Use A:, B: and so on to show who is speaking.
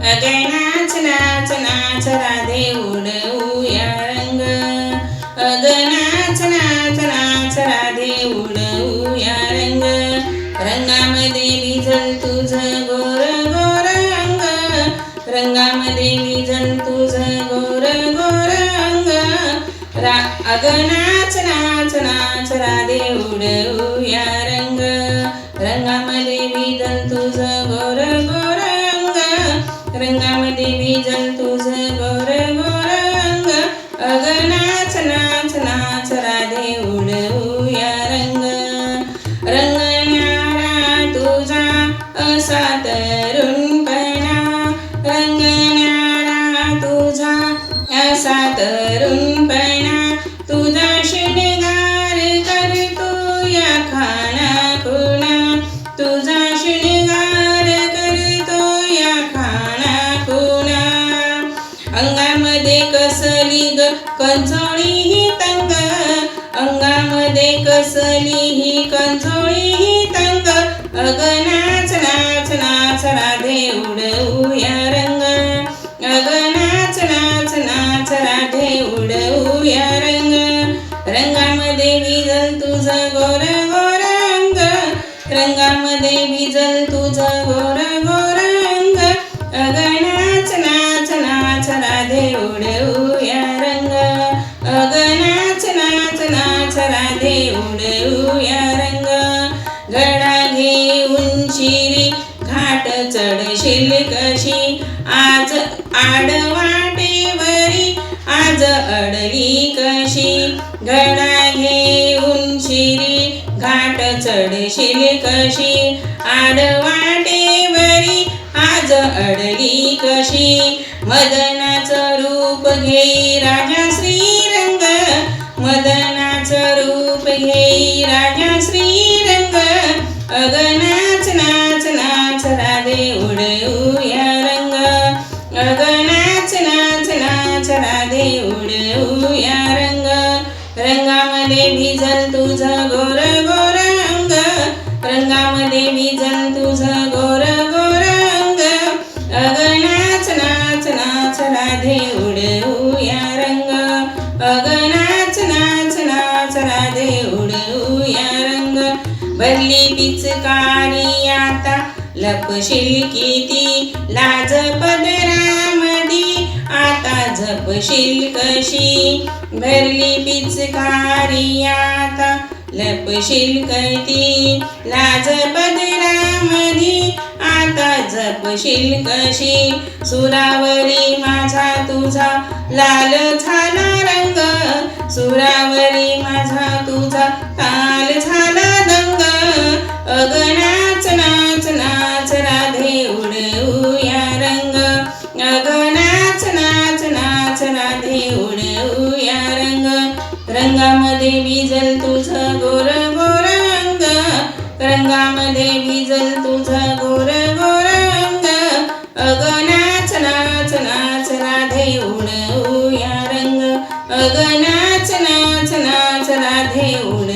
A: अगय नाच नाच नाच राधे उडवूया रंग अग नाच नाच नाच राधे उडवूया रंग रंगामध्ये विझल तुझ गोर गोर अंग रंगामध्ये विझल तुझ गोर गोर अंग रा अग नाच नाच नाच राधे उडवूया रंग रंगामध्ये विझल तुझ गोर गोर रंगामध्ये विझल तुझं गोर गोर रंग। अग नाच नाच नाच राधे उडवूया रंग। रंग न्यारा तुझा असा तरुणपणा रंग न्यारा तुझा असा तरुण अंगामध्ये कसली ग कंचोळी ही तंग. अंगामध्ये कसली ही कंचोळी ही तंग. अग नाच नाच नाच राधे उडवूया रंग. अग नाच नाच नाच राधे उडवूया रंग. रंगामध्ये विजल तुझं गोर गोर अंग रंगामध्ये विजल तुझं गोर गोर राधे उडवूया रंग. गडा घेऊन शिरी घाट चढशील कशी. आज आडवाटेवरी आज अडली कशी. गडा घेऊन शिरी घाट चढशील कशी. आडवाटेवरी आज अडली कशी. मदनाचं रूप घे राजा श्रीरंग. मदन स्वरूप रूप घेई राजा श्रीरंग. अग नाच नाच नाच राधे उडवूया रंग. अग नाच नाच नाच राधे उडवूया रंग. रंगामध्ये भिजल तुझं गोर भरली पिचकारी आता. लपशील किती? लाज पदरामधी आता झपशील कशी? भरली पिचकारी आता. लपशील किती लाज पदरामधी आता जपशील कशी? सुरावरी माझा तुझा लाल झाला रंग. सुरावरी माझा तुझा ताल झाला अगनाच नाच नाच राधे उडवूया रंग. अगनाच नाच नाच राधे उडवूया रंग. रंगामध्ये विजल तुझा गोर गोर रंग. रंगामध्ये विजल तुझा गोर गोर रंग. अगनाच नाच नाच राधे उडवूया रंग. अगनाच नाच नाच राधे उड